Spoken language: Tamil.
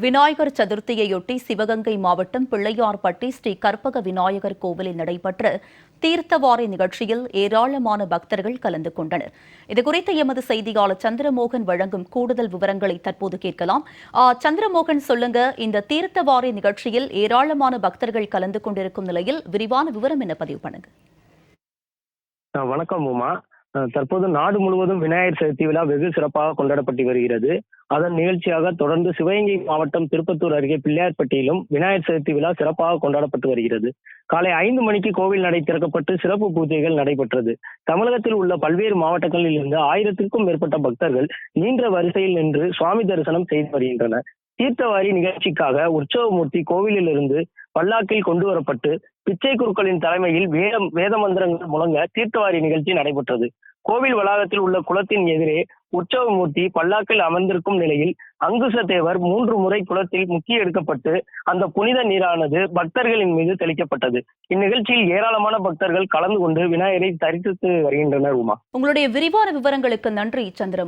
விநாயகர் சதுர்த்தியையொட்டி சிவகங்கை மாவட்டம் பிள்ளையார்பட்டி ஸ்ரீ கற்பக விநாயகர் கோவிலில் நடைபெற்ற தீர்த்தவாரி நிகழ்ச்சியில் ஏராளமான பக்தர்கள் கலந்து கொண்டனர். இதுகுறித்து எமது செய்தியாளர் சந்திரமோகன் வழங்கும் கூடுதல் விவரங்களை தற்போது கேட்கலாம். சந்திரமோகன் சொல்லுங்க. இந்த தீர்த்தவாரி நிகழ்ச்சியில் ஏராளமான பக்தர்கள் கலந்து கொண்டிருக்கும் நிலையில் விரிவான விவரம் என்ன பதிவு பண்ணுங்க. வணக்கம் உமா. தற்போது நாடு முழுவதும் விநாயகர் சதுர்த்தி விழா வெகு சிறப்பாக கொண்டாடப்பட்டு வருகிறது. அதன் நிகழ்ச்சியாக தொடர்ந்து சிவகங்கை மாவட்டம் திருப்பத்தூர் அருகே பிள்ளையார்பட்டியிலும் விநாயகர் சதுர்த்தி விழா சிறப்பாக கொண்டாடப்பட்டு வருகிறது. காலை ஐந்து மணிக்கு கோவில் நடை திறக்கப்பட்டு சிறப்பு பூஜைகள் நடைபெற்றது. தமிழகத்தில் உள்ள பல்வேறு மாவட்டங்களில் இருந்து ஆயிரத்திற்கும் மேற்பட்ட பக்தர்கள் நீண்ட வரிசையில் நின்று சுவாமி தரிசனம் செய்து வருகின்றனர். தீர்த்தவாரி நிகழ்ச்சிக்காக உற்சவமூர்த்தி கோவிலிலிருந்து பல்லாக்கில் கொண்டு வரப்பட்டு பிச்சை குருக்களின் தலைமையில் வேதம் வேத மந்திரங்கள் முழங்க தீர்த்தவாரி நிகழ்ச்சி நடைபெற்றது. கோவில் வளாகத்தில் உள்ள குளத்தின் எதிரே உற்சவமூர்த்தி பல்லாக்கில் அமர்ந்திருக்கும் நிலையில் அங்குச தேவர் மூன்று முறை குளத்தில் முக்கி எடுக்கப்பட்டு அந்த புனித நீரானது பக்தர்களின் மீது தெளிக்கப்பட்டது. இந்நிகழ்ச்சியில் ஏராளமான பக்தர்கள் கலந்து கொண்டு விநாயகரை தரிசித்து வருகின்றனர் உமா. உங்களுடைய விரிவான விவரங்களுக்கு நன்றி சந்திரம்.